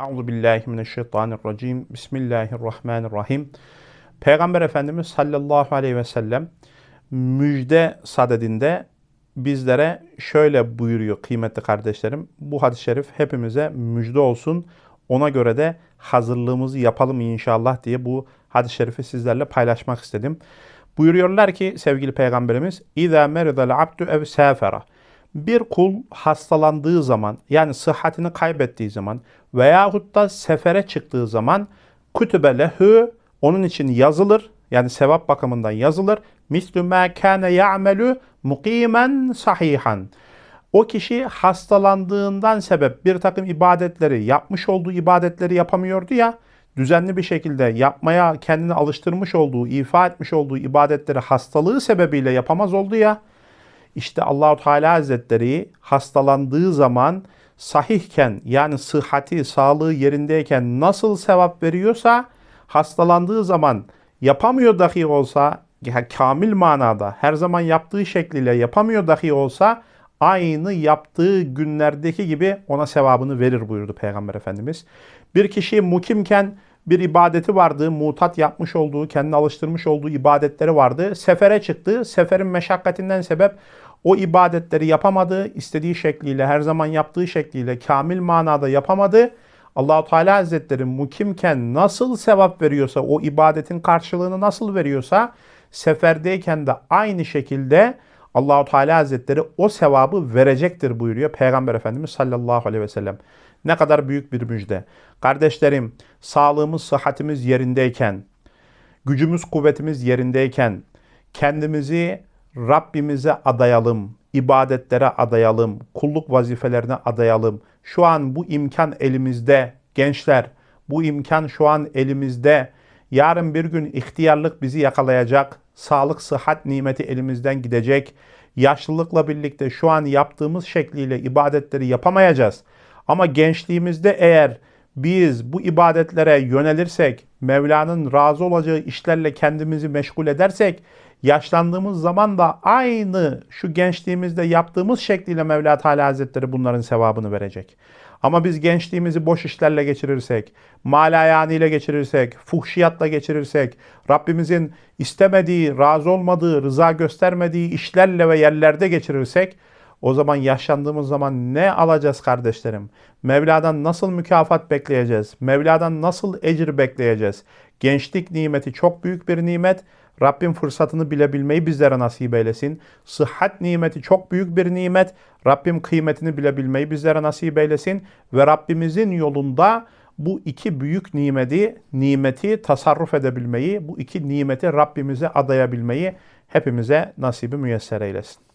Euzu billahi mineşşeytanirracim. Bismillahirrahmanirrahim. Peygamber Efendimiz sallallahu aleyhi ve sellem müjde sadedinde bizlere şöyle buyuruyor kıymetli kardeşlerim. Bu hadis-i şerif hepimize müjde olsun. Ona göre de hazırlığımızı yapalım inşallah diye bu hadis-i şerifi sizlerle paylaşmak istedim. Buyuruyorlar ki sevgili peygamberimiz İza meridal abdu ev safera bir kul hastalandığı zaman yani sıhhatini kaybettiği zaman veyahut da sefere çıktığı zaman kütübe lehu onun için yazılır yani sevap bakımından yazılır. Mislü ma kana ya'melu mukimen sahihan. O kişi hastalandığından sebep bir takım ibadetleri yapmış olduğu ibadetleri yapamıyordu ya düzenli bir şekilde yapmaya kendini alıştırmış olduğu, ifa etmiş olduğu ibadetleri hastalığı sebebiyle yapamaz oldu ya. İşte Allahu Teala Hazretleri hastalandığı zaman sahihken yani sıhhati, sağlığı yerindeyken nasıl sevap veriyorsa hastalandığı zaman yapamıyor dahi olsa yani kamil manada her zaman yaptığı şekliyle yapamıyor dahi olsa aynı yaptığı günlerdeki gibi ona sevabını verir buyurdu Peygamber Efendimiz. Bir kişi mukimken bir ibadeti vardı, mutat yapmış olduğu, kendini alıştırmış olduğu ibadetleri vardı. Sefere çıktı. Seferin meşakkatinden sebep o ibadetleri yapamadı. istediği şekliyle, her zaman yaptığı şekliyle kamil manada yapamadı. Allahu Teala Hazretleri mukimken nasıl sevap veriyorsa, o ibadetin karşılığını nasıl veriyorsa, seferdeyken de aynı şekilde Allahu Teala Hazretleri o sevabı verecektir buyuruyor Peygamber Efendimiz sallallahu aleyhi ve sellem. Ne kadar büyük bir müjde. Kardeşlerim, sağlığımız, sıhhatimiz yerindeyken, gücümüz, kuvvetimiz yerindeyken kendimizi Rabbimize adayalım, ibadetlere adayalım, kulluk vazifelerine adayalım. Şu an bu imkan elimizde gençler. Bu imkan şu an elimizde. Yarın bir gün ihtiyarlık bizi yakalayacak. Sağlık, sıhhat nimeti elimizden gidecek. Yaşlılıkla birlikte şu an yaptığımız şekliyle ibadetleri yapamayacağız. Ama gençliğimizde eğer biz bu ibadetlere yönelirsek, Mevla'nın razı olacağı işlerle kendimizi meşgul edersek, yaşlandığımız zaman da aynı şu gençliğimizde yaptığımız şekliyle Mevla Teala Hazretleri bunların sevabını verecek. Ama biz gençliğimizi boş işlerle geçirirsek, ile geçirirsek, fuhşiyatla geçirirsek, Rabbimizin istemediği, razı olmadığı, rıza göstermediği işlerle ve yerlerde geçirirsek, o zaman yaşlandığımız zaman ne alacağız kardeşlerim? Mevla'dan nasıl mükafat bekleyeceğiz? Mevla'dan nasıl ecir bekleyeceğiz? Gençlik nimeti çok büyük bir nimet. Rabbim fırsatını bilebilmeyi bizlere nasip eylesin. Sıhhat nimeti çok büyük bir nimet. Rabbim kıymetini bilebilmeyi bizlere nasip eylesin. Ve Rabbimizin yolunda bu iki büyük nimeti, nimeti tasarruf edebilmeyi, bu iki nimeti Rabbimize adayabilmeyi hepimize nasibi müyesser eylesin.